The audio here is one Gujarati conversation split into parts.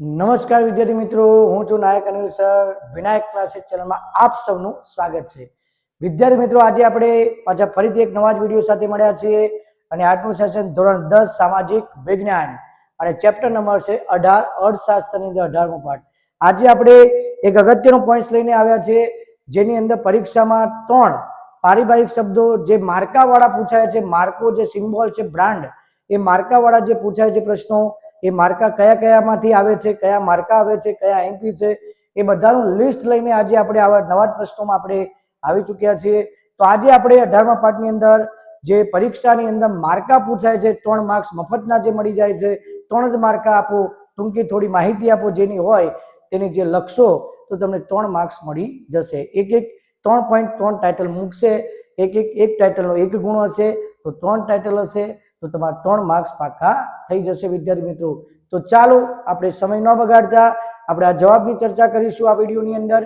નમસ્કાર વિદ્યાર્થી મિત્રો, હું છું નાયક અનિલ સર. વિનાયક ક્લાસીસ ચેનલમાં આપ સૌનું સ્વાગત છે. વિદ્યાર્થી મિત્રો, આજે આપણે પાછા ફરીથી એક નવા જ વીડિયો સાથે મળ્યા છીએ અને આજનું સેશન ધોરણ દસ, સામાજિક વિજ્ઞાન અને ચેપ્ટર નંબર છે અઢાર, અર્થશાસ્ત્રની અંદર અઢારમો પાઠ. આજે આપણે એક અગત્યનો પોઈન્ટ લઈને આવ્યા છીએ, જેની અંદર પરીક્ષામાં ત્રણ પારિભાષિક શબ્દો જે માર્કાવાળા પૂછાય છે, માર્કો જે સિમ્બોલ છે બ્રાન્ડ એ માર્કાવાળા જે પૂછાય છે પ્રશ્નો એ માર્કા કયા કયામાંથી આવે છે, કયા માર્કા આવે છે, કયા એમપી છે, એ બધાનું લિસ્ટ લઈને આજે આપણે આવા નવા જ પ્રશ્નોમાં આપણે આવી ચૂક્યા છીએ. તો આજે આપણે અઢારમા પાઠની અંદર જે પરીક્ષાની અંદર માર્કા પૂછાય છે, ત્રણ માર્ક્સ મફતના જે મળી જાય છે, ત્રણ જ માર્કા આપો, ટૂંકી થોડી માહિતી આપો જેની હોય, તેની જે લખશો, તો તમને ત્રણ માર્ક્સ મળી જશે. એક એક ત્રણ પોઈન્ટ ત્રણ ટાઇટલ મૂકશે, એક એક એક ટાઇટલનો એક ગુણ હશે, તો ત્રણ ટાઇટલ હશે તો તમારા ત્રણ માર્ક્સ પાકા થઈ જશે, વિદ્યાર્થી મિત્રો. તો ચાલો આપણે સમય ન બગાડતા, આપણે આ જવાબની ચર્ચા કરીશું આ વિડીયોની અંદર.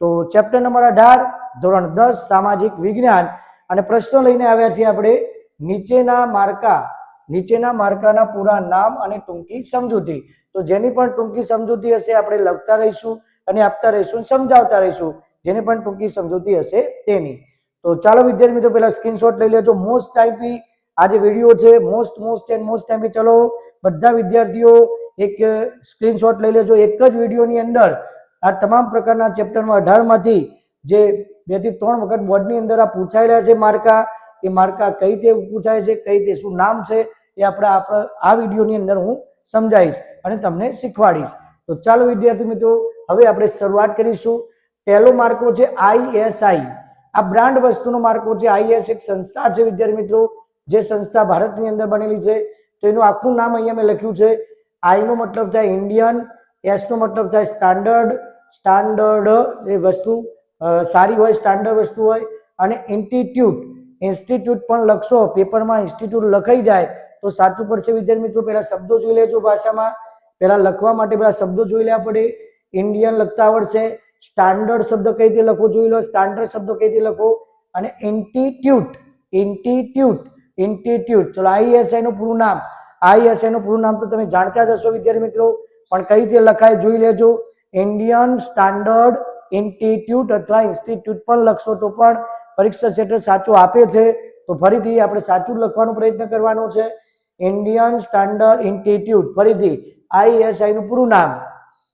તો ચેપ્ટર નંબર અઢાર, ધોરણ દસ, સામાજિક વિજ્ઞાન. અને પ્રશ્નો લઈને આવ્યા છીએ આપણે. નીચેના માર્કા, નીચેના માર્કાના પૂરા નામ અને ટૂંકી સમજૂતી. તો જેની પણ ટૂંકી સમજૂતી હશે આપણે લખતા રહીશું અને આપતા રહીશું સમજાવતા રહીશું. જેની પણ ટૂંકી સમજૂતી હશે તેની. તો ચાલો વિદ્યાર્થી મિત્રો, પહેલા સ્ક્રીનશોટ લઈ લેજો. મોસ્ટ ટાઈપી આ જે વીડિયો છે most most and most time ચલો, બધા વિદ્યાર્થીઓ એક સ્ક્રીનશોટ લઈ લેજો. એક જ વિડીયોની અંદર આ તમામ પ્રકારના ચેપ્ટરમાં અઢારમાંથી જે બેથી ત્રણ વખત બોર્ડની અંદર આ પૂછાયેલા છે માર્કા, એ માર્કા કઈ રીતે પૂછાય છે, કઈ રીતે શું નામ છે, એ આપણે આપણે, આ વિડીયોની અંદર હું સમજાવીશ અને તમને શીખવાડીશ. તો ચાલો વિદ્યાર્થી મિત્રો, હવે આપણે શરૂઆત કરીશું. પહેલો માર્કો છે આઈએસઆઈ આ બ્રાન્ડ વસ્તુનો માર્કો છે. આઈએસ એક સંસ્થા છે વિદ્યાર્થી મિત્રો. જે સંસ્થા ભારતની અંદર બનેલી છે, તો એનું આખું નામ અહીંયા મેં લખ્યું છે. આઈ નો મતલબ થાય ઇન્ડિયન એસ નો મતલબ થાય સ્ટાન્ડર્ડ સ્ટાન્ડર્ડ એ વસ્તુ સારી હોય સ્ટાન્ડર્ડ વસ્તુ હોય. અને ઇન્સ્ટિટ્યૂટ ઇન્સ્ટિટ્યૂટ પણ લખશો, પેપરમાં ઇન્સ્ટિટ્યૂટ લખાઈ જાય, તો સાચું પડશે વિદ્યાર્થી મિત્રો. પહેલા શબ્દો જોઈ લેજો ભાષામાં. પહેલાં લખવા માટે પહેલાં શબ્દો જોઈ લેવા પડે. ઇન્ડિયન લખતા આવડશે. સ્ટાન્ડર્ડ શબ્દ કઈ રીતે લખવો? જોઈ લો. સ્ટાન્ડર્ડ શબ્દ કઈ રીતે લખો અને ઇન્સ્ટિટ્યૂટ ઇન્સ્ટિટ્યૂટ ઇન્સ્ટિટ્યૂટ ચલો આઈએસઆઈ નું પૂરું નામ. આઈએસઆઈ નું પૂરું નામ તો તમે જાણતા જ હશો, વિદ્યાર્થી મિત્રો. પણ કઈ રીતે લખાય જોઈ લેજો. ઇન્ડિયન સ્ટાન્ડર્ડ ઇન્સ્ટિટ્યૂટ અથવા ઇન્સ્ટિટ્યૂટ પણ લખશો તો પણ પરીક્ષા સેટર સાચું આપે છે. તો ફરીથી આપણે સાચું લખવાનો પ્રયત્ન કરવાનો છે. ઇન્ડિયન સ્ટાન્ડર્ડ ઇન્સ્ટિટ્યૂટ ફરીથી આઈએસઆઈ નું પૂરું નામ.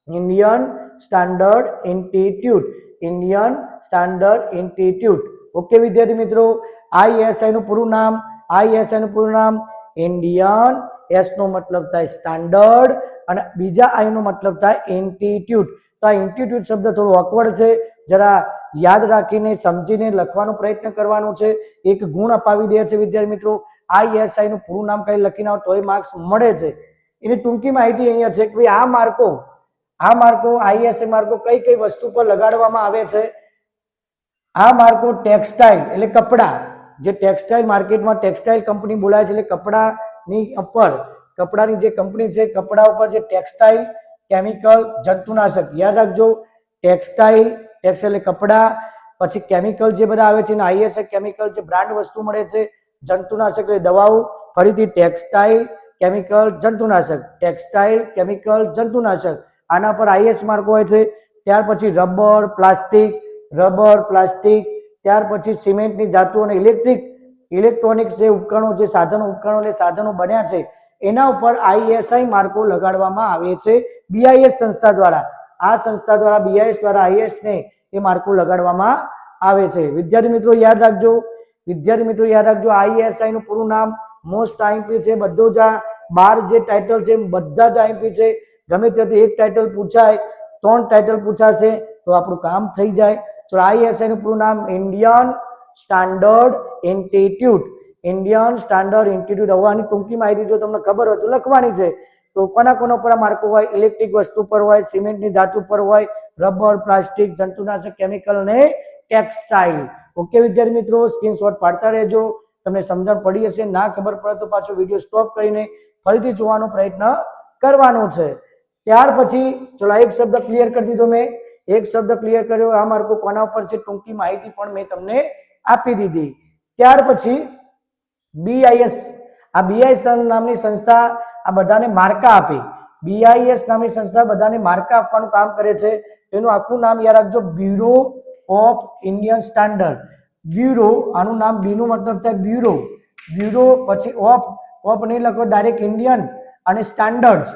Indian standard institute Indian standard institute okay વિદ્યાર્થી મિત્રો આઈએસઆઈ નું પૂરું નામ. આઈએસઆઈ એનું પૂરું નામ ઇન્ડિયન એસ નો મતલબ થાય સ્ટાન્ડર્ડ અને બીજા આઈ નો મતલબ થાય ઇન્સ્ટિટ્યૂટ તો આ ઇન્સ્ટિટ્યૂટ શબ્દ થોડો ઓકવર્ડ છે. જરા યાદ રાખીને, સમજીને લખવાનો પ્રયત્ન કરવાનો છે. એક ગુણ અપાવી દે છે વિદ્યાર્થી મિત્રો. આઈએસઆઈ નું પૂરું નામ કઈ લખીને આવો તોય માર્ક્સ મળે છે. એની ટૂંકી માહિતી અહીંયા છે કે ભાઈ આ માર્કો આ માર્કો, આઈએસઆઈ માર્કો કઈ કઈ વસ્તુ પર લગાડવામાં આવે છે? આ માર્કો ટેક્સટાઇલ એટલે કપડા. જે ટેક્સટાઇલ માર્કેટમાં ટેક્સટાઇલ કંપની બોલાય છે એટલે કપડાની ઉપર, કપડાની જે કંપની છે, કપડા ઉપર જે ટેક્સટાઇલ કેમિકલ જંતુનાશક, યાદ રાખજો ટેક્સટાઇલ ટેક્સટાઇલ કપડા, પછી કેમિકલ જે બધા આવે છે ને આઈએસએ કેમિકલ જે બ્રાન્ડ વસ્તુ મળે છે, જંતુનાશક દવાઓ, ફરીથી ટેક્સટાઇલ કેમિકલ જંતુનાશક ટેક્સટાઇલ કેમિકલ જંતુનાશક, આના પર આઈએસ માર્ક હોય છે, ત્યાર પછી રબર પ્લાસ્ટિક રબર પ્લાસ્ટિક ત્યાર પછી સિમેન્ટની ધાતુ અને ઇલેક્ટ્રિક, ઇલેક્ટ્રોનિક્સ જે ઉપકરણો જે સાધનો ઉપકરણો એટલે સાધનો બન્યા છે, એના ઉપર આઈએસઆઈ માર્કો લગાડવામાં આવે છે બીઆઈએસ સંસ્થા દ્વારા. આ સંસ્થા દ્વારા બીઆઈએસ દ્વારા આઈએસ ને એ માર્કો લગાડવામાં આવે છે. વિદ્યાર્થી મિત્રો, યાદ રાખજો, વિદ્યાર્થી મિત્રો, યાદ રાખજો, આઈએસઆઈ નું પૂરું નામ મોસ્ટ આઈપી છે, બધું જ આ બાર જે ટાઇટલ છે, બધા જ આઈપી છે. ગમે ત્યાંથી એક ટાઇટલ પૂછાય, ત્રણ ટાઇટલ પૂછાશે, તો આપણું કામ થઈ જાય. તો આઈએસઆઈ નું પૂરું નામ Indian standard institute Indian standard institute હોવાની ટૂંકી માહિતી જો તમને ખબર હોય તો લખવાની છે. તો કોના કોના પર માર્કો હોય? ઇલેક્ટ્રિક વસ્તુ પર હોય, સિમેન્ટની ધાતુ પર હોય, રબર, પ્લાસ્ટિક, જંતુનાશક, કેમિકલ ને ટેક્સટાઇલ. ઓકે વિદ્યાર્થી મિત્રો, સ્ક્રીનશોટ પાડતા રહેજો. તમને સમજણ પડી હશે. ના ખબર પડે તો પાછો વીડિયો સ્ટોપ કરીને ફરીથી જોવાનો પ્રયત્ન કરવાનો છે. ત્યાર પછી, ચલો એક શબ્દ ક્લિયર કરી દીધો મેં. એક શબ્દ ક્લિયર કર્યો, આ માર્કો કોના ઉપર છે? ટૂંકી માહિતી પણ મેં તમને આપી દીધી. ત્યાર પછી બીઆઈએસ આ બીઆઈએસ નામની સંસ્થા આ બધાને માર્કા આપી. બીઆઈએસ નામની સંસ્થા બધાને માર્કા આપવાનું કામ કરે છે. એનું આખું નામ યાદ રાખજો bureau of Indian standard bureau આનું નામ બીનું મતલબ થાય બ્યુરો બ્યુરો પછી ઓફ ઓફ નહીં લખો ડાયરેક્ટ ઇન્ડિયન અને સ્ટાન્ડર્ડ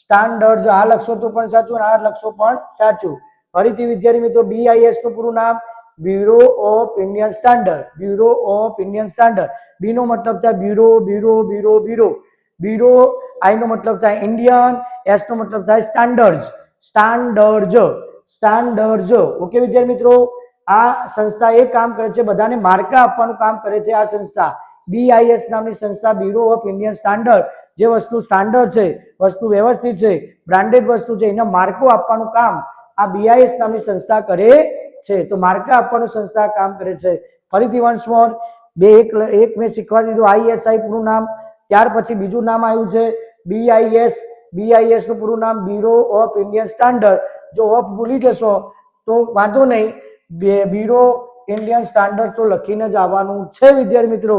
સ્ટાન્ડર્ડ આ લખશો તો પણ સાચું આ લખશો પણ સાચું. ફરીથી વિદ્યાર્થી મિત્રો બીઆઈએસનું પૂરું નામ bureau of Indian standard bureau of Indian standard B નો મતલબ થાય bureau bureau bureau bureau bureau I નો મતલબ થાય ઇન્ડિયન એસ નો મતલબ થાય સ્ટાન્ડર્ડ સ્ટાન્ડર્ડ સ્ટાન્ડર્ડ ઓકે વિદ્યાર્થી મિત્રો, આ સંસ્થા એ કામ કરે છે, બધાને માર્કા આપવાનું કામ કરે છે આ સંસ્થા. બીઆઈએસ નામની સંસ્થા બ્યુરો ઓફ ઇન્ડિયન સ્ટાન્ડર્ડ જે વસ્તુ સ્ટાન્ડર્ડ છે, વસ્તુ વ્યવસ્થિત છે બ્રાન્ડેડ વસ્તુ છે, એના માર્કો આપવાનું કામ આ બીઆઈએસ નામની સંસ્થા કરે છે. તો માર્કા આપવાનું સંસ્થા કામ કરે છે. ફરીથી વન્સ મોર બે એક એક મેં શીખવાડી દીધું. આઈએસઆઈ પૂરું નામ. ત્યાર પછી બીજું નામ આવ્યું છે બીઆઈએસ બીઆઈએસનું પૂરું નામ બ્યુરો ઓફ ઇન્ડિયન સ્ટાન્ડર્ડ જો ઓફ ભૂલી જશો, તો વાંધો નહીં. બ્યુરો ઇન્ડિયન સ્ટાન્ડર્ડ તો લખીને જ આવવાનું છે વિદ્યાર્થી મિત્રો.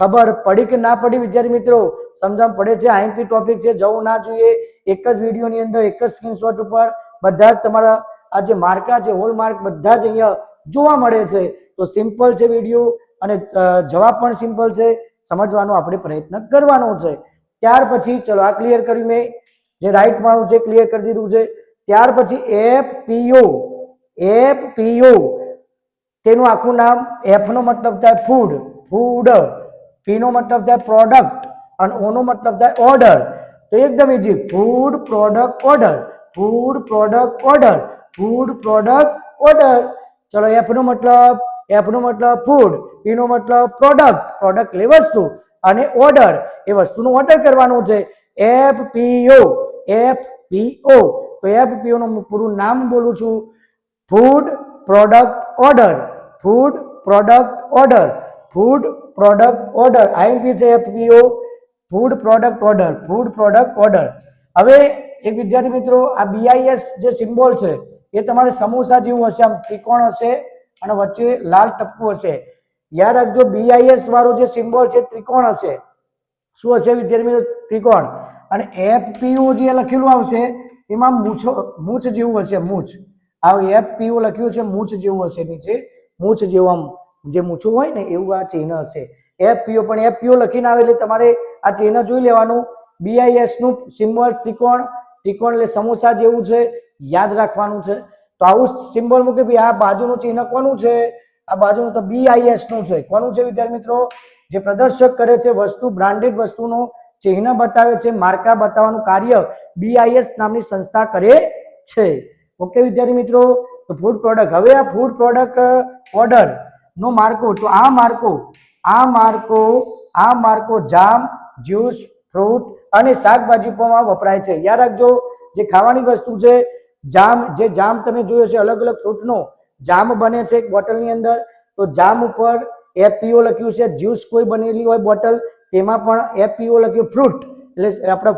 ખબર પડી કે ના પડી વિદ્યાર્થી મિત્રો? સમજણ પડે છે. આઈએમપી ટોપિક છે. જવું ના જોઈએ. એક જ વિડીયોની અંદર એક જ સ્ક્રીનશોટ ઉપર બધા જ તમારા આ જે માર્કા છે હોલ માર્ક બધા જ અહીંયા જોવા મળે છે. તો સિમ્પલ છે વીડિયો અને જવાબ પણ સિમ્પલ છે. સમજવાનો આપણે પ્રયત્ન કરવાનો છે. ત્યાર પછી ચલો આ ક્લિયર કર્યું મેં. જે રાઈટ વાળું છે ક્લિયર કરી દીધું છે. ત્યાર પછી એફ પીઓ એફ પીઓ તેનું આખું નામ એફનો મતલબ થાય ફૂડ ફૂડ પીનો મતલબ થાય પ્રોડક્ટ અને ઓનો મતલબ થાય ઓર્ડર તો એકદમ easy food product order food product order food product order ચલો એફનો મતલબ એફનો મતલબ ફૂડ પીનો મતલબ પ્રોડક્ટ પ્રોડક્ટ એટલે વસ્તુ. અને ઓર્ડર એ વસ્તુનું ઓર્ડર કરવાનું છે. એફ પીઓ એફ પીઓ તો એફ પીઓનું પૂરું નામ બોલું છું. Food product order food product order food product order IMP છે FPO food product order food product order હવે એક વિદ્યાર્થી મિત્રો, આ બીઆઈએસ જે સિમ્બોલ છે, એ તમારે સમોસા જેવું હશે, આમ ત્રિકોણ હશે અને વચ્ચે લાલ ટપકું હશે. યાદ રાખજો બીઆઈએસ વાળું જે સિમ્બોલ છે, ત્રિકોણ હશે. શું હશે વિદ્યાર્થી મિત્રો? ત્રિકોણ. અને એફપીયુ જે લખેલું આવશે, એમાં મૂછો, મૂછ જેવું હશે, મૂછ. આ એફપીયુ લખ્યું છે, મૂછ જેવું હશે નીચે. મૂછ જેવું આમ, જે મૂછું હોય ને, એવું આ ચિહ્ન હશે. એફપીઓ પણ એફપીઓ લખીને આવે એટલે તમારે આ ચિહ્ન જોઈ લેવાનું. બીઆઈએસનું સિમ્બોલ ત્રિકોણ ત્રિકોણ એટલે સમોસા જેવું છે, યાદ રાખવાનું છે. તો આવું સિમ્બોલ મૂકે ભાઈ આ બાજુનું ચિહ્ન કોનું છે? આ બાજુનું તો બીઆઈએસનું છે. કોનું છે વિદ્યાર્થી મિત્રો? જે પ્રદર્શક કરે છે વસ્તુ, બ્રાન્ડેડ વસ્તુનું ચિહ્ન બતાવે છે, માર્કા બતાવવાનું કાર્ય બીઆઈએસ નામની સંસ્થા કરે છે. ઓકે વિદ્યાર્થી મિત્રો? તો ફૂડ પ્રોડક્ટ હવે આ ફૂડ પ્રોડક્ટ ઓર્ડર નો માર્કો. તો આ માર્કો આ માર્કો આ માર્કો, જામ, જ્યુસ, ફ્રૂટ અને શાકભાજીમાં વપરાય છે. યાદ રાખજો, જે ખાવાની વસ્તુ છે, જામ, જે જામ તમે જોયો છે, અલગ અલગ ફ્રૂટનો જામ બને છે એક બોટલની અંદર. તો જામ ઉપર એફપીઓ લખ્યું છે, જ્યુસ કોઈ બનેલી હોય બોટલ, તેમાં પણ એફપીઓ લખ્યું ફ્રૂટ. એટલે આપણે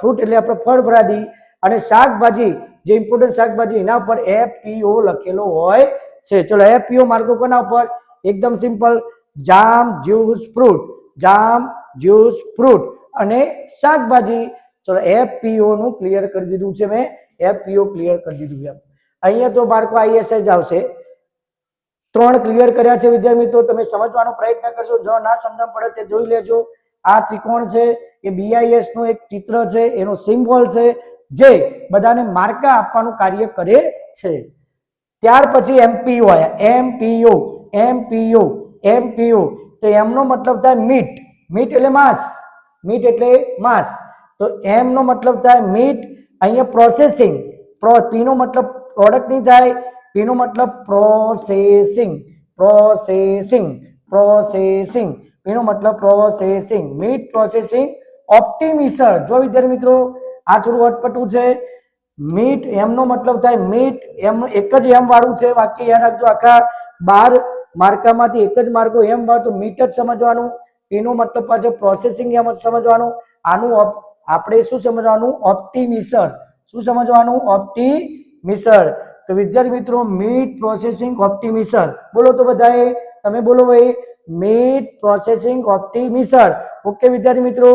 ફ્રૂટ એટલે આપણે ફળ ફળાદી. અને શાકભાજી, જે ઇમ્પોર્ટન્ટ શાકભાજી, એના ઉપર એફપીઓ લખેલો હોય છે. ચલો એફપીઓ માર્કો કોના ઉપર એકદમ simple jam, juice, fruit. Jam, juice, fruit. અને શાકભાજી. ચલો એફપીઓ નું ક્લિયર કરી દીધું છે મેં. એફપીઓ ક્લિયર કરી દીધું છે. અહીંયા તો બાળકો આઈએસએ જ આવશે. ત્રણ ક્લિયર કર્યા છે વિદ્યાર્થી મિત્રો તમે સમજવાનો પ્રયત્ન કરજો જો ના સમજણ પડે તે જોઈ લેજો. આ ત્રિકોણ છે, એ બીઆઈએસનું એક ચિત્ર છે, એનો સિમ્બોલ છે, જે બધાને માર્કા આપવાનું કાર્ય કરે છે. ત્યાર પછી એમપીઓ આયા. એમપીઓ એમપીઓ એમપીઓ તો એમનો મતલબ થાય મીટ. મીટ એટલે માંસ. મીટ એટલે માંસ. તો એમનો મતલબ થાય મીટ, અહીંયા પ્રોસેસિંગ પ્રો, પીનો મતલબ પ્રોડક્ટ નહીં થાય, પીનો મતલબ પ્રોસેસિંગ પ્રોસેસિંગ પ્રોસેસિંગ પીનો મતલબ પ્રોસેસિંગ મીટ પ્રોસેસિંગ ઓપ્ટિમિસર જો વિદ્યાર્થી મિત્રો, આ થોડું અટપટું છે. મીટ એમનો મતલબ થાય મીટ, એમ એક જ એમ વાળું છે. વાક્ય યાદ રાખજો, આખા બાર માર્કામાંથી એક જ માર્કો એમ વાળું, તો મીટ જ સમજવાનું. એનો મતલબ પાછો પ્રોસેસિંગ સમજવાનું, આનું આપણે શું સમજવાનું? ઓપ્ટિમિસર શું સમજવાનું? ઓપ્ટિમિસર તો વિદ્યાર્થી મિત્રો મીટ પ્રોસેસિંગ ઓપ્ટિમિસર બોલો તો બધાએ, તમે બોલો ભાઈ. મીટ પ્રોસેસિંગ ઓપ્ટિમિસર ઓકે વિદ્યાર્થી મિત્રો.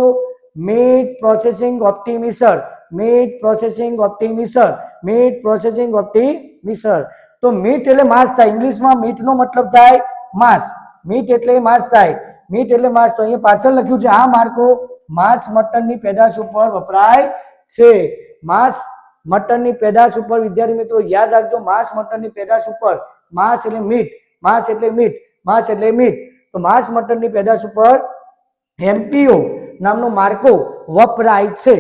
Meat processing optimiser meat processing optimiser meat processing optimiser તો મીટ એટલે માંસ થાય. ઇંગ્લિશમાં મીટનો મતલબ થાય માંસ. મીટ એટલે માંસ થાય. મીટ એટલે માંસ. તો અહીંયા પાછળ લખ્યું છે, આ માર્કો માંસ મટનની પેદાશ ઉપર વપરાય છે. માંસ મટનની પેદાશ ઉપર, વિદ્યાર્થી મિત્રો, યાદ રાખજો, માંસ મટનની પેદાશ ઉપર માંસ એટલે મીટ. માંસ એટલે મીટ. માંસ એટલે મીટ. તો માંસ મટનની પેદાશ ઉપર એમપીઓ નામનો માર્કો વપરાય છે.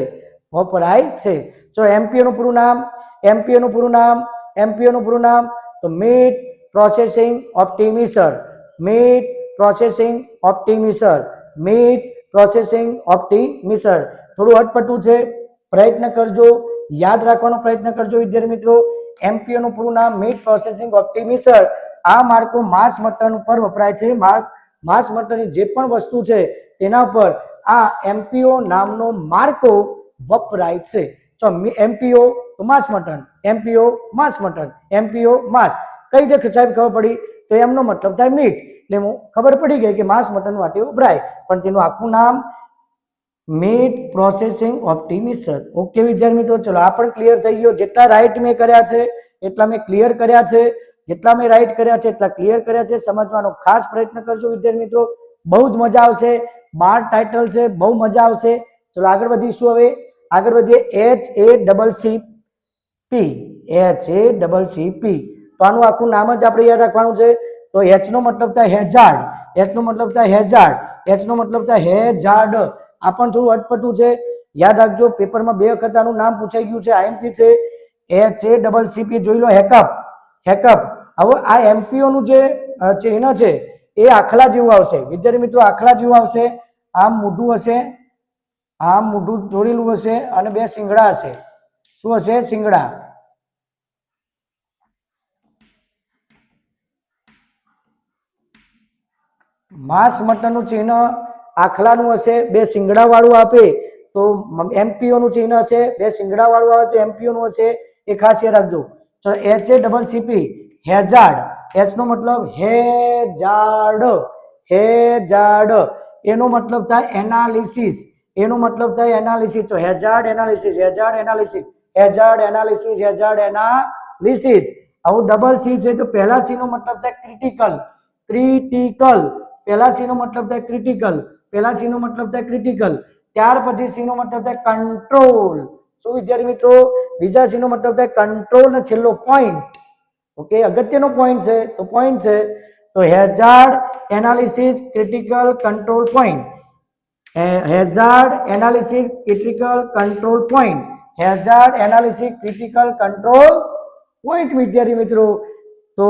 વપરાય છે. તો એમપીઓ નું પૂરું નામ એમપીઓ નું પૂરું નામ એમપીઓ નું પૂરું નામ. તો meat processing optimiser. Meat processing optimiser meat processing optimiser થોડું અટપટું છે. પ્રયત્ન કરજો. યાદ રાખવાનો પ્રયત્ન કરજો, વિદ્યાર્થી મિત્રો. એમપીઓનું પૂરું નામ મીટ પ્રોસેસિંગ ઓપ્ટિમિસર આ માર્કો માંસ મટન ઉપર વપરાય છે. માર્ક, માંસ મટનની જે પણ વસ્તુ છે, તેના ઉપર આ એમપીઓ નામનો માર્કો વપરાય છે. તો એમપીઓ માંસ મટન એમપીઓ માંસ મટન એમપીઓ માંસ. કઈ રીતે સાહેબ ખબર પડી? તો એમનો મતલબ થાય મીટ એટલે હું ખબર પડી ગઈ કે માંસ મટન માટે વપરાય પણ તેનું આખું નામ મીટ પ્રોસેસિંગ ઓપ્ટિમિશન ઓકે વિદ્યાર્થી મિત્રો, ચલો, આ પણ ક્લિયર થઈ ગયો. જેટલા રાઈટ મેં કર્યા છે, એટલા મેં ક્લિયર કર્યા છે. જેટલા મેં રાઈટ કર્યા છે, એટલા ક્લિયર કર્યા છે. સમજવાનો ખાસ પ્રયત્ન કરજો, વિદ્યાર્થી મિત્રો. બહુ જ મજા આવશે. બાર ટાઇટલ છે, બહુ મજા આવશે. ચલો, આગળ વધીશું હવે. આગળ વધીએ. H A double C P H A double C P તો આનું આખું નામ જ આપણે યાદ રાખવાનું છે. તો એચ નો મતલબ થાય હેઝાર્ડ એચ નો મતલબ થાય હેઝાર્ડ એચ નો મતલબ થાય હેઝાર્ડ આ પણ થોડું અટપટું છે. યાદ રાખજો, પેપરમાં બે વખત આનું નામ પૂછાઈ ગયું છે. આઈએમપી છે. એચ એ ડબલ સીપી જોઈ લો, હેકઅપ. હેકઅપ. હવે આ એમપીઓનું જે ચિહ્ન છે, એ આખલા જેવું આવશે. વિદ્યાર્થી મિત્રો, આખલા જેવું આવશે. આમ મોઢું હશે. આમ મોઢું દોરેલું હશે અને બે શિંગડા હશે. શું હશે? શિંગડા માંસ મટનનું ચિહ્ન આખલાનું હશે, બે શિંગડાવાળું આપે, તો એમપીઓ નું ચિહ્ન હશે, બે શિંગડાવાળું આવે તો એમપીઓ નું હશે, એ ખાસ યાદ રાખજો. ચલો H A double CP hazard. H નો મતલબ હેઝાર્ડ હેઝાર્ડ. એનો મતલબ થાય એનાલિસિસ. એનો મતલબ થાય એનાલિસિસ. તો hazard analysis hazard analysis hazard analysis hazard analysis. આવું ડબલ સી છે તો પહેલા સી નો મતલબ થાય ક્રિટિકલ ક્રિટિકલ પહેલા સી નો મતલબ થાય ક્રિટિકલ પહેલા સી નો મતલબ થાય ક્રિટિકલ ત્યાર પછી સી નો મતલબ થાય કંટ્રોલ શું વિદ્યાર્થી મિત્રો? બીજા સી નો મતલબ થાય કંટ્રોલ ને છેલ્લો પોઈન્ટ ઓકે, અગત્યનો પોઈન્ટ છે, તો પોઈન્ટ છે. તો hazard analysis critical control point hazard analysis critical control point hazard analysis critical control point વિદ્યાર્થી મિત્રો. તો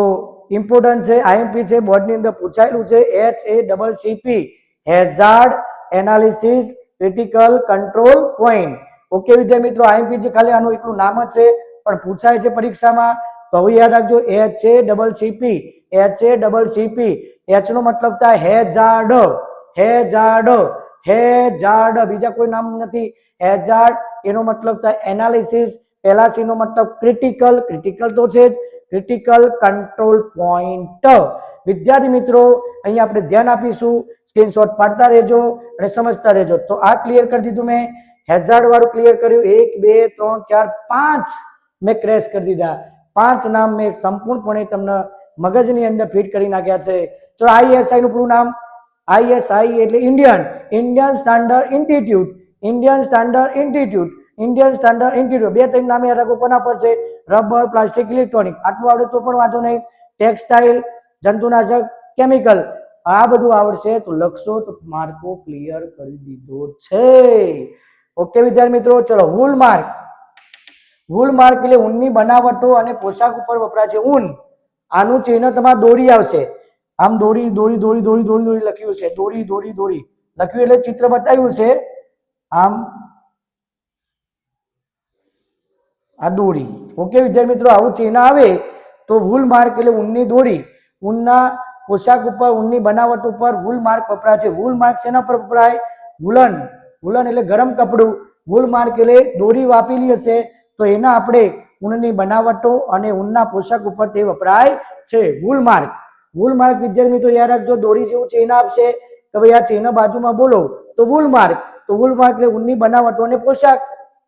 ઇમ્પોર્ટન્ટ છે આઈએમપી છે બોર્ડની અંદર પૂછાયેલું છે H A double CP hazard analysis critical control point okay વિદ્યાર્થી મિત્રો આઈએમપી છે ખાલી આનું એકલું નામ જ છે, પણ પૂછાય છે પરીક્ષામાં, તો હવે યાદ રાખજો H A double CP H A double CP H નો મતલબ થાય હેઝાર્ડ હેઝાર્ડ હેઝાર્ડ બીજા કોઈ નામ નથી હેઝાર્ડ એનો મતલબ થાય એનાલિસિસ પહેલા સી નો મતલબ ક્રિટિકલ ક્રિટિકલ તો છે જ. ક્રિટિકલ કંટ્રોલ પોઈન્ટ વિદ્યાર્થી મિત્રો, અહીંયા આપણે ધ્યાન આપીશું. સ્ક્રીનશોટ પાડતા રહેજો અને સમજતા રહેજો. તો આ ક્લિયર કરી દીધું મેં. હેઝાર્ડ વાળું ક્લિયર કર્યું. એક, બે, ત્રણ, ચાર, પાંચ મેં ક્રેશ કરી દીધા. પાંચ નામ મેં સંપૂર્ણપણે તમને મગજની અંદર ફિટ કરી નાખ્યા છે. તો આઈએસઆઈ નું પૂરું નામ. આઈએસઆઈ એટલે Indian Indian standard institute Indian standard institute Indian standard institute બે ત્રણ નામે રાખો કોના પર છે. રબર પ્લાસ્ટિક ઇલેક્ટ્રોનિક આટલું આવડે તો પણ વાંધો નહીં. ટેક્સટાઇલ જંતુનાશક કેમિકલ આ બધું આવડશે તો લખશો તો માર્કો ક્લિયર કરી દીધો છે. ઓકે વિદ્યાર્થી મિત્રો, ચલો વૂલ માર્ક વૂલ માર્ક એટલે ઊનની બનાવટો અને પોશાક ઉપર વપરાય છે. ઊન, આનું ચિહ્ન તમારે દોરી આવશે. આમ દોરી દોરી દોરી દોરી દોરી દોરી લખ્યું છે. દોરી દોરી દોરી. લખ્યું એટલે ચિત્ર બતાવ્યું છે. આમ આ દોરી ઓકે, વિદ્યાર્થી મિત્રો, આવું ચિહ્ન આવે તો વૂલ માર્ક એટલે ઊનની દોરી. ઊનના પોશાક ઉપર, ઊનની બનાવટ ઉપર વૂલ માર્ક વપરાય છે. વૂલ માર્ક શેના પર વપરાય? વુલન વુલન એટલે ગરમ કપડું. વૂલ માર્ક એટલે દોરી વાપેલી હશે. તો એના આપણે ઊનની બનાવટો અને ઊનના પોશાક ઉપર તે વપરાય છે. વૂલ માર્ક વૂલ માર્ક વિદ્યાર્થી મિત્રો, યાદ રાખજો, દોરી જેવું ચિહ્ન આપશે. કે ભાઈ આ ચિહ્ન બાજુમાં બોલો. તો વૂલ માર્ક તો વૂલ માર્ક એટલે ઊનની બનાવટો અને પોશાક.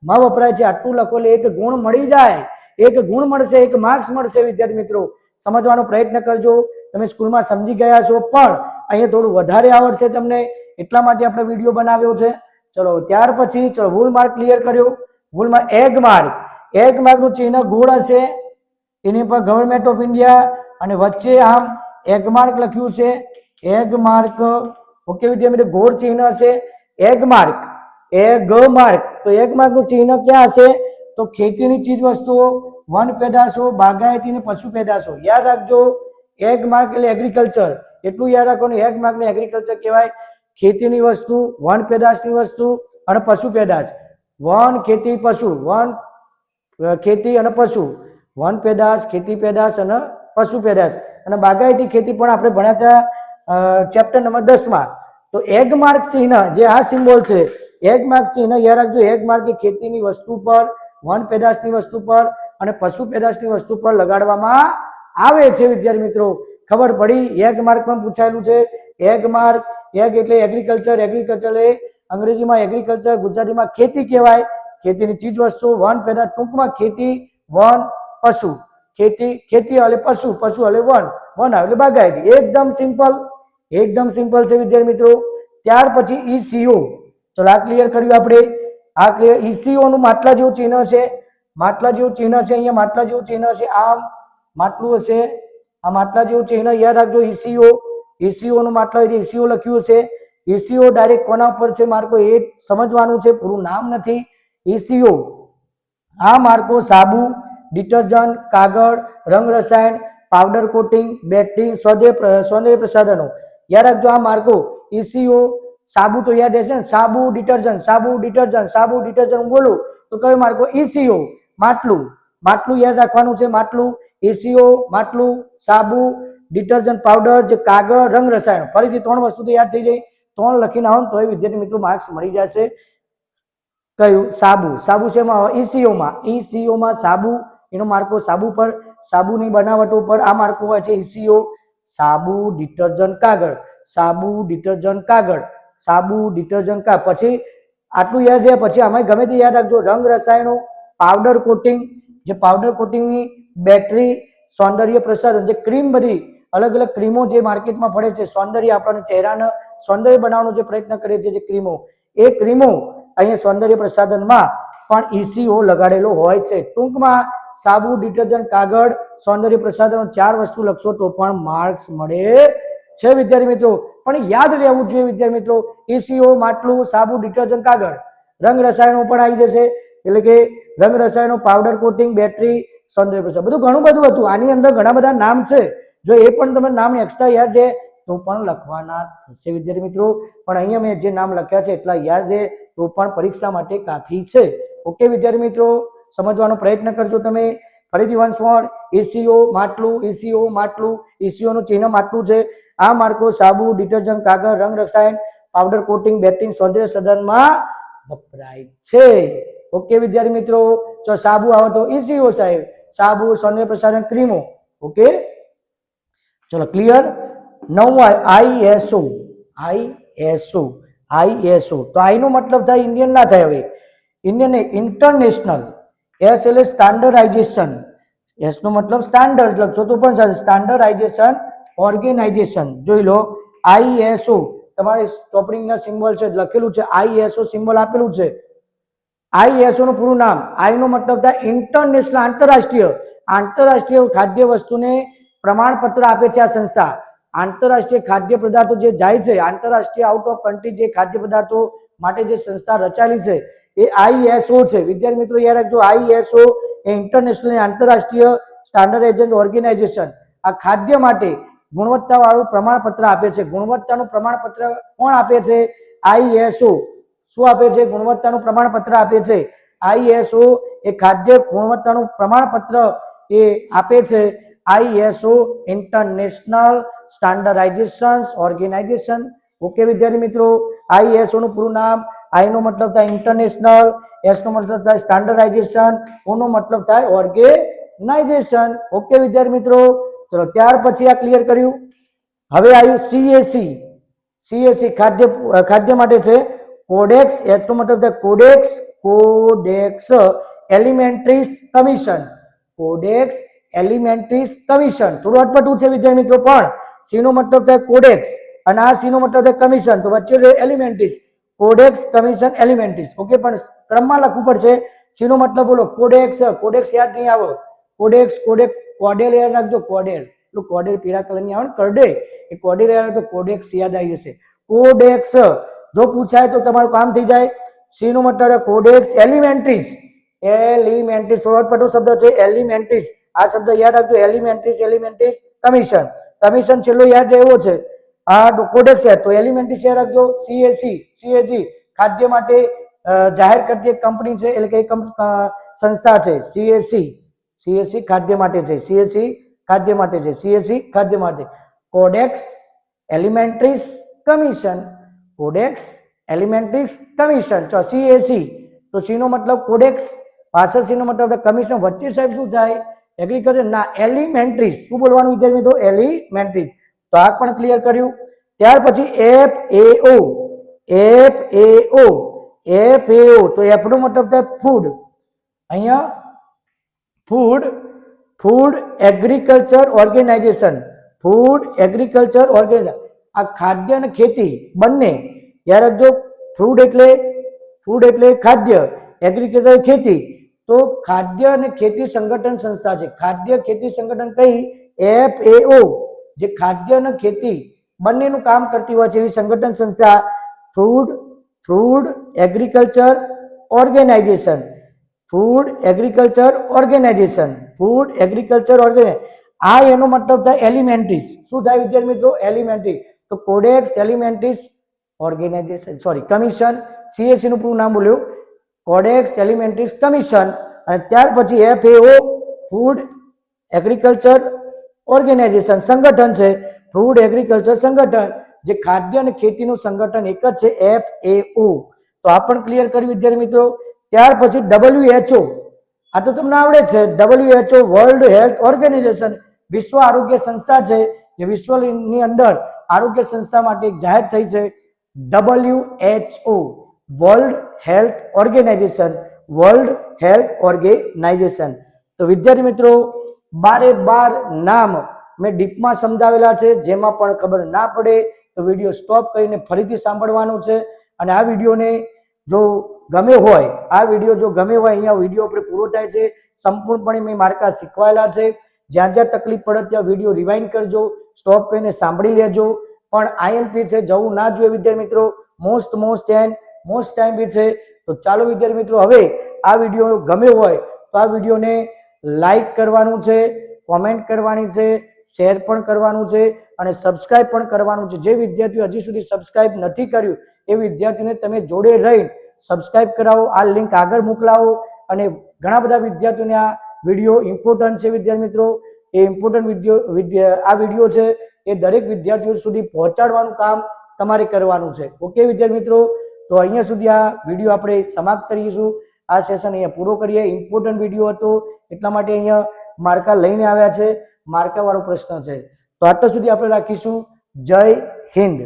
માં વપરાય છે, આટલું લખો એટલે એક ગુણ મળી જાય, એક ગુણ મળશે, એક માર્ક્સ મળશે, વિદ્યાર્થી મિત્રો. સમજવાનો પ્રયત્ન કરજો. તમે સ્કૂલમાં સમજી ગયા છો, પણ અહીંયા થોડું વધારે આવડશે તમને. એટલા માટે આપણે વીડિયો બનાવ્યો છે. ચલો, ત્યાર પછી, ચલો, ભૂલ માર્ક ક્લિયર કર્યો. ભૂલમાં એગ માર્ક એગ માર્કનું ચિહ્ન ગોળ હશે. એની પર ગવર્મેન્ટ ઓફ ઇન્ડિયા અને વચ્ચે આમ એગ માર્ક લખ્યું છે. એગ માર્ક ઓકે વિદ્યાર્થી મિત્રો, ગોળ ચિહ્ન હશે. એગ માર્ક એગ માર્ક તો એક માર્ગનું ચિહ્ન ક્યાં હશે? તો ખેતીની ચીજ વસ્તુઓ, વન પેદાશો બાગાયતી પશુ પેદાશો યાદ રાખજો એગ માર્ક એટલે એગ્રીકલ્ચર એટલું યાદ રાખવાનું એગ માર્ક ને એગ્રીકલ્ચર કહેવાય. ખેતીની વસ્તુ, વન પેદાશની વસ્તુ અને પશુ પેદાશ. વન ખેતી પશુ, વન ખેતી અને પશુ. વન પેદાશ, ખેતી પેદાશ અને પશુ પેદાશ. અને બાગાયતી ખેતી પણ આપણે ભણ્યા હતા ચેપ્ટર નંબર દસમાં. તો એગ માર્ક ચિહ્ન, જે આ સિમ્બોલ છે એગ માર્ક એને યાદ રાખજો એક માર્ક એ ખેતીની વસ્તુ પર, વન પેદાશની વસ્તુ પર અને પશુ પેદાશની વસ્તુ પર લગાડવામાં આવે છે, વિદ્યાર્થી મિત્રો. ખબર પડી? એક માર્ક પણ પૂછાયેલું છે. એગ માર્ક એગ એટલે એગ્રીકલ્ચર એગ્રીકલ્ચર એ અંગ્રેજીમાં એગ્રીકલ્ચર ગુજરાતીમાં ખેતી કહેવાય. ખેતીની ચીજ વસ્તુ વન પેદા ટૂંકમાં ખેતી, વન પશુ. ખેતી ખેતી એટલે પશુ પશુ એટલે વન વન એટલે બાગાયતી. એકદમ સિમ્પલ એકદમ સિમ્પલ છે, વિદ્યાર્થી મિત્રો. ત્યાર પછી ઈસીઓ ચલો આ ક્લિયર કર્યું આપણે? આ ક્લિયર ઈસીઓનું માટલા જેવું ચિહ્ન છે. માટલા જેવું ચિહ્ન છે અહીંયા, માટલા જેવું ચિહ્ન છે. આમ માટલું હશે. આ માટલા જેવું ચિહ્ન, યાદ રાખજો, ઈસીઓ. ઈસીઓનું માટલા એટલે ઈસીઓ લખ્યું છે ઈસીઓ ડાયરેક્ટ કોના ઉપર છે માર્કો એ સમજવાનું છે. પૂરું નામ નથી. ઈસીઓ. આ માર્કો સાબુ, ડિટર્જન્ટ, કાગળ, રંગ રસાયણ, પાવડર કોટિંગ બેટિંગ સૌંદર્ય સૌંદર્ય પ્રસાધનો. યાદ રાખજો આ માર્કો. ઈસીઓ સાબુ તો યાદ રહેશે ને? સાબુ ડિટર્જન્ટ સાબુ ડિટર્જન્ટ સાબુ ડિટર્જન્ટ હું બોલું, તો કયો માર્કો ઈસીઓ માટલું. માટલું યાદ રાખવાનું છે, માટલું. ઈસીઓ માટલું, સાબુ ડિટર્જન્ટ પાવડર જે કાગળ, રંગ રસાયણ. ફરીથી ત્રણ વસ્તુ તો યાદ થઈ જાય. ત્રણ લખીને આવો તો એ વિદ્યાર્થી મિત્રો માર્ક્સ મળી જશે. કયું સાબુ. સાબુ શેમાં ઈસીઓમાં ઈસીઓમાં સાબુ, એનો માર્કો સાબુ પર, સાબુની બનાવટો પર આ માર્કો હોય છે ઈસીઓ સાબુ ડિટર્જન્ટ કાગળ. સાબુ ડિટર્જન્ટ કાગળ. સાબુ ડિટર્જન્ટ કા પછી આટલું યાદ રહે પછી આમાં ગમે તે યાદ રાખજો. રંગ રસાયણો પાવડર કોટિંગ જે પાવડર કોટિંગની બેટરી સૌંદર્ય પ્રસાધન, જે ક્રીમ બધી અલગ અલગ ક્રીમો જે માર્કેટમાં પડે છે, સૌંદર્ય આપણને ચહેરાને સૌંદર્ય બનાવવાનો જે પ્રયત્ન કરે છે, જે ક્રીમો એ ક્રીમો અહીંયા સૌંદર્ય પ્રસાધનમાં પણ ઈસીઓ લગાડેલો હોય છે. ટૂંકમાં સાબુ ડિટર્જન્ટ કાગળ, સૌંદર્ય પ્રસાધનો ચાર વસ્તુ લખશો તો પણ માર્ક્સ મળે છે વિદ્યાર્થી મિત્રો? પણ યાદ રહેવું જોઈએ વિદ્યાર્થી મિત્રો. એસીઓ માટલું, સાબુ, ડિટર્જન્ટ, કાગળ. રંગ રસાયણો પણ આવી જશે. એટલે કે રંગ રસાયણો પાવડર કોટિંગ બેટરી સૌંદર્ય પ્રસાદ બધું ઘણું બધું હતું. આની અંદર ઘણા બધા નામ છે. જો એ પણ તમે નામ એક્સ્ટ્રા યાદ રહે, તો પણ લખવાના થશે વિદ્યાર્થી મિત્રો. પણ અહીંયા મેં જે નામ લખ્યા છે એટલા યાદ રહે, તો પણ પરીક્ષા માટે કાફી છે. ઓકે વિદ્યાર્થી મિત્રો, સમજવાનો પ્રયત્ન કરજો તમે. ફરીથી વન્સ એસીઓ માટલું એસીઓ માટલું. એસીઓનું ચિહ્ન માટલું છે. આ માર્કો સાબુ, ડિટર્જન્ટ, કાગળ, રંગ રસાયણ પાવડર કોટિંગ, બેટિંગ, સૌંદર્ય સદનમાં વપરાય છે. ઓકે વિદ્યાર્થી મિત્રો, જો સાબુ આવે તો ઈસીઓ સાહેબ. સાબુ, સૌંદર્ય પ્રસાધન ક્રીમો. ઓકે ચલો ક્લિયર નવું આઈએસઓ આઈએસઓ આઈએસઓ તો આઈ નો મતલબ થાય ઇન્ડિયન ના થાય હવે. Indian international. એસ એટલે સ્ટાન્ડર્ડાઇઝેશન એસ નો મતલબ સ્ટાન્ડર્ડ લખશો તો પણ સાહેબ સ્ટાન્ડર્ડાઇઝેશન ઓર્ગેનાઇઝેશન. જોઈ લો આઈએસઓ તમારે ચોપડીના સિમ્બોલ છે, લખેલું છે આઈએસઓ સિમ્બોલ આપેલું છે. આઈએસઓ નું પૂરું નામ આઈ નો મતલબ થાય ઇન્ટરનેશનલ આંતરરાષ્ટ્રીય. આંતરરાષ્ટ્રીય ખાદ્ય વસ્તુને પ્રમાણપત્ર આપે છે આ સંસ્થા. આંતરરાષ્ટ્રીય ખાદ્ય પદાર્થો જે જાય છે, આંતરરાષ્ટ્રીય આઉટ ઓફ કન્ટ્રી જે ખાદ્ય પદાર્થો માટે જે સંસ્થા રચાયેલી છે, એ આઈએસઓ છે. વિદ્યાર્થી મિત્રો, યાદ રાખજો આઈએસઓ એ ઇન્ટરનેશનલ આંતરરાષ્ટ્રીય સ્ટાન્ડર્ડ એજન્ટ ઓર્ગેનાઇઝેશન આ ખાદ્ય માટે ગુણવત્તાવાળું પ્રમાણપત્ર આપે છે. ગુણવત્તાનું પ્રમાણપત્ર કોણ આપે છે? આઈએસઓ શું આપે છે? ગુણવત્તાનું પ્રમાણપત્ર આપે છે? આઈએસઓ એ ખાદ્ય ગુણવત્તાનું પ્રમાણપત્ર એ આપે છે. ISO international standardisation organisation. Okay વિદ્યાર્થી મિત્રો આઈએસઓ નું પૂરું નામ, આઈ નો મતલબ થાય ઇન્ટરનેશનલ, એસ નો મતલબ થાય સ્ટાન્ડર્ડાઇઝેશન ઓનો મતલબ થાય ઓર્ગેનાઇઝેશન. ઓકે વિદ્યાર્થી મિત્રો ચલો, ત્યાર પછી આ ક્લિયર કર્યું. હવે આવ્યું સીએસી સીએસી ખાદ્ય ખાદ્ય માટે છે કોડેક્સ એસ મતલબ થાય codex codex alimentarius commission codex alimentarius commission થોડું અટપટું છે વિદ્યાર્થી મિત્રો, પણ સીનો મતલબ થાય કોડેક્સ અને આ સીનો મતલબ થાય કમિશન તો વચ્ચે alimentarius codex commission alimentarius okay, પણ ક્રમમાં લખવું પડશે. સીનો મતલબ બોલો કોડેક્સ કોડેક્સ યાદ નહીં આવો. કોડેક્સ કોડેક કોડેલ યાદ રાખજો કોડેલ. પેલું કોડેલ પીળા કલરની આવે ને કરડે એ કોડેલ યાદ રાખજો કોડેક્સ યાદ આવી જશે. કોડેક્સ. જો પૂછાય તો તમારું કામ થઈ જાય. સી નો મતલબ કોડેક્સ એલિમેન્ટરીસ એલિમેન્ટરીસ થોડો પટો શબ્દ છે એલિમેન્ટરીસ આ શબ્દ યાદ રાખજો એલિમેન્ટરીસ એલિમેન્ટરીસ કમિશન. કમિશન છેલ્લો યાદ રહેવો છે. આ કોડેક્સ છે તો એલિમેન્ટરીસ યાદ રાખજો સીએસી સીએજી ખાદ્ય માટે અ, જાહેર કરતી એક કંપની છે એટલે કે એક કંપ- અ, સંસ્થા છે સીએસસી. સીએસસી ખાદ્ય માટે છે. સીએસસી ખાદ્ય માટે છે. સીએસસી ખાદ્ય માટે. Codex alimentarius commission. Codex alimentarius commission. ચો, સીએસસી. તો સી નો મતલબ કોડેક્સ. પાછળ સીનો મતલબ કમિશન વચ્ચે સાહેબ શું થાય? એગ્રીકલ્ચર ના એલિમેન્ટરીસ. શું બોલવાનું વિદ્યાર્થી મિત્રો? એલિમેન્ટરીસ. તો આ પણ ક્લિયર કર્યું. ત્યાર પછી F A O. F A O. F A O. તો એફ નો મતલબ થાય ફૂડ અહીંયા food food agriculture organisation food agriculture organisation આ ખાદ્ય અને ખેતી બંને, યાર જો ફૂડ એટલે ફૂડ એટલે ખાદ્ય એગ્રીકલ્ચર ખેતી, તો ખાદ્ય અને ખેતી સંગઠન સંસ્થા છે. ખાદ્ય, ખેતી સંગઠન કઈ? એફ એ ઓ જે ખાદ્ય અને ખેતી બંનેનું કામ કરતી હોય છે એવી સંગઠન સંસ્થા. Food food agriculture organisation food agriculture organisation food agriculture organise આ એનો મતલબ થાય એલિમેન્ટરીઝ શું થાય વિદ્યાર્થી મિત્રો? એલિમેન્ટરી તો codex alimentarius organisation sorry commission CSC નું પૂરું નામ બોલ્યું. કોડેક્સ એલિમેન્ટરીઝ કમિશન અને ત્યાર પછી એફએઓ ફૂડ એગ્રીકલ્ચર ઓર્ગેનાઇઝેશન સંગઠન છે. ફૂડ એગ્રીકલ્ચર સંગઠન. જે ખાદ્ય અને ખેતીનું સંગઠન એક જ છે એફએઓ તો આ પણ ક્લિયર કરી વિદ્યાર્થી મિત્રો? ત્યાર પછી ડબલ્યુએચઓ આ તો તમને આવડે છે. ડબલ્યુએચઓ વર્લ્ડ હેલ્થ ઓર્ગેનાઇઝેશન વિશ્વ આરોગ્ય સંસ્થા છે, જે વિશ્વની અંદર આરોગ્ય સંસ્થા માટે એક જાહેર થઈ છે. WHO world health organisation world health organisation તો વિદ્યાર્થી મિત્રો, બારે બાર નામ મેં ડીપમાં સમજાવેલા છે. જેમાં પણ ખબર ના પડે તો વીડિયો સ્ટોપ કરીને ફરીથી સાંભળવાનું છે. અને આ વિડીયોને જો ગમે હોય, આ વીડિયો જો ગમે હોય, અહીંયા વીડિયો આપણે પૂરો થાય છે. સંપૂર્ણપણે મેં માર્કા શીખવાયેલા છે. જ્યાં જ્યાં તકલીફ પડે ત્યાં વીડિયો રિવાઇન્ડ કરજો સ્ટોપ કરીને સાંભળી લેજો. પણ આઈએમપી છે, જવું ના જોઈએ વિદ્યાર્થી મિત્રો. Most most and most time be છે. તો ચાલો વિદ્યાર્થી મિત્રો, હવે આ વીડિયો ગમે હોય, તો આ વિડીયોને લાઈક કરવાનું છે કોમેન્ટ કરવાની છે શેર પણ કરવાનું છે, અને સબસ્ક્રાઇબ પણ કરવાનું છે. જે વિદ્યાર્થીઓ હજી સુધી સબસ્ક્રાઇબ નથી કર્યું, એ વિદ્યાર્થીને તમે જોડે રહી સબસ્ક્રાઇબ કરાવો. આ લિંક આગળ મોકલાવો. અને ઘણા બધા વિદ્યાર્થીઓને આ વીડિયો ઇમ્પોર્ટન્ટ છે વિદ્યાર્થી મિત્રો. એ ઇમ્પોર્ટન્ટ વીડિયો આ વીડિયો છે એ દરેક વિદ્યાર્થીઓ સુધી પહોંચાડવાનું કામ તમારે કરવાનું છે. ઓકે વિદ્યાર્થી મિત્રો? તો અહીંયા સુધી આ વીડિયો આપણે સમાપ્ત કરીશું. આ સેશન અહીંયા પૂરો કરીએ. ઇમ્પોર્ટન્ટ વીડિયો હતો. એટલા માટે અહીંયા માર્કા લઈને આવ્યા છે. માર્કાવાળો પ્રશ્ન છે. તો આટલા સુધી આપણે રાખીશું. જય હિન્દ.